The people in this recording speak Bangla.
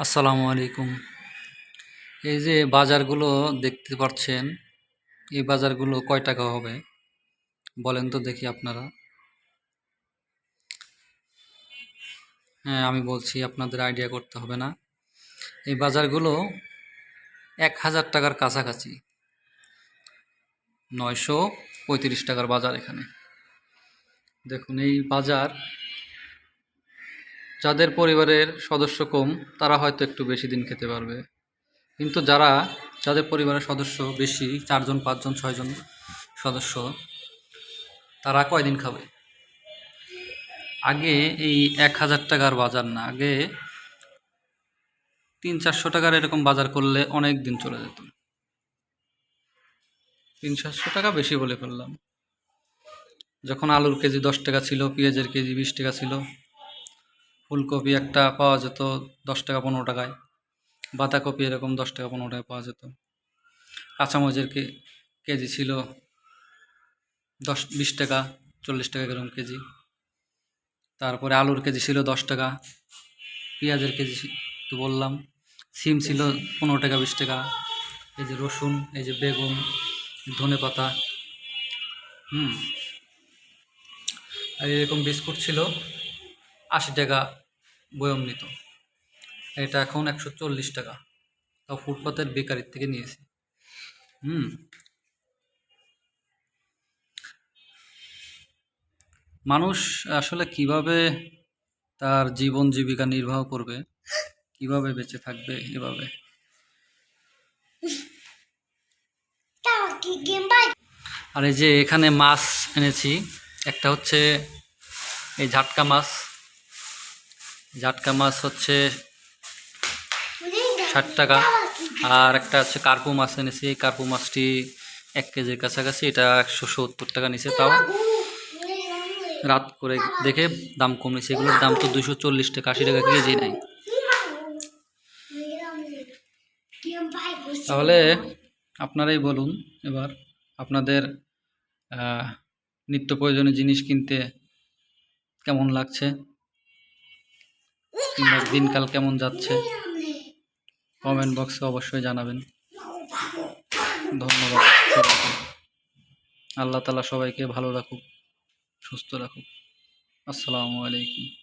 আসসালামু আলাইকুম। এই যে বাজারগুলো দেখতে পাচ্ছেন, এই বাজারগুলো কয় টাকা হবে? বলেন তো দেখি আপনারা। হ্যাঁ আমি বলছি আপনাদের আইডিয়া করতে হবে না। এই বাজারগুলো এক হাজার টাকার কাছাকাছি। নয়শো পঁয়ত্রিশ টাকার বাজার এখানে। দেখুন, এই বাজার যাদের পরিবারের সদস্য কম, তারা হয়তো একটু বেশি দিন খেতে পারবে। কিন্তু যারা, যাদের পরিবারের সদস্য বেশি, চারজন, পাঁচজন, ছয়জন সদস্য, তারা কয়দিন খাবে? আগে এই এক হাজার টাকার বাজার না, আগে তিন চারশো টাকার এরকম বাজার করলে অনেক দিন চলে যেত। তিন চারশো টাকা বেশি বলে ফেললাম। যখন আলুর কেজি দশ টাকা ছিল, পেঁয়াজের কেজি বিশ টাকা ছিল ফুলকপি একটা পাওয়া যেত দশ টাকা, পনেরো টাকায়। বাঁধাকপি এরকম দশ টাকা, পনেরো টাকায় পাওয়া যেত। কাঁচামরিচের কেজি ছিল দশ, বিশ টাকা, চল্লিশ টাকা এরকম কেজি। তারপরে আলুর কেজি ছিল দশ টাকা, পেঁয়াজের কেজি তো বললাম। সিম ছিল পনেরো টাকা, বিশ টাকা। এই যে রসুন, এই যে বেগুন, ধনে পাতা, হুম। আর এরকম বিস্কুট ছিল আশি টাকা বয়ম নিত এটা এখন একশো চল্লিশ টাকা। তাও ফুটপাতের বেকারির থেকে নিয়েছি। হুম। মানুষ আসলে কীভাবে তার জীবন জীবিকা নির্বাহ করবে, কীভাবে বেঁচে থাকবে এভাবে? আর এই যে এখানে মাছ এনেছি, একটা হচ্ছে এই ঝাটকা মাছ। ঝাটকা মাছ হচ্ছে ষাট টাকা। আর একটা হচ্ছে কার্পু মাছ এনেছি। কার্পু মাছটি এক কেজির কাছাকাছি। এটা একশো সত্তর টাকা নিচে তাও। রাত করে দেখে দাম কমেছে এগুলোর দাম তো দুশো চল্লিশ টাকা আশি টাকা কেজি নাই। তাহলে আপনারাই বলুন এবার আপনাদের নিত্য প্রয়োজনীয় জিনিস কিনতে কেমন লাগছে? কিংবা দিনকাল কেমন যাচ্ছে? কমেন্ট বক্সে অবশ্যই জানাবেন। ধন্যবাদ আল্লাহ তালা সবাইকে ভালো রাখুক, সুস্থ রাখুক। আসসালামু আলাইকুম।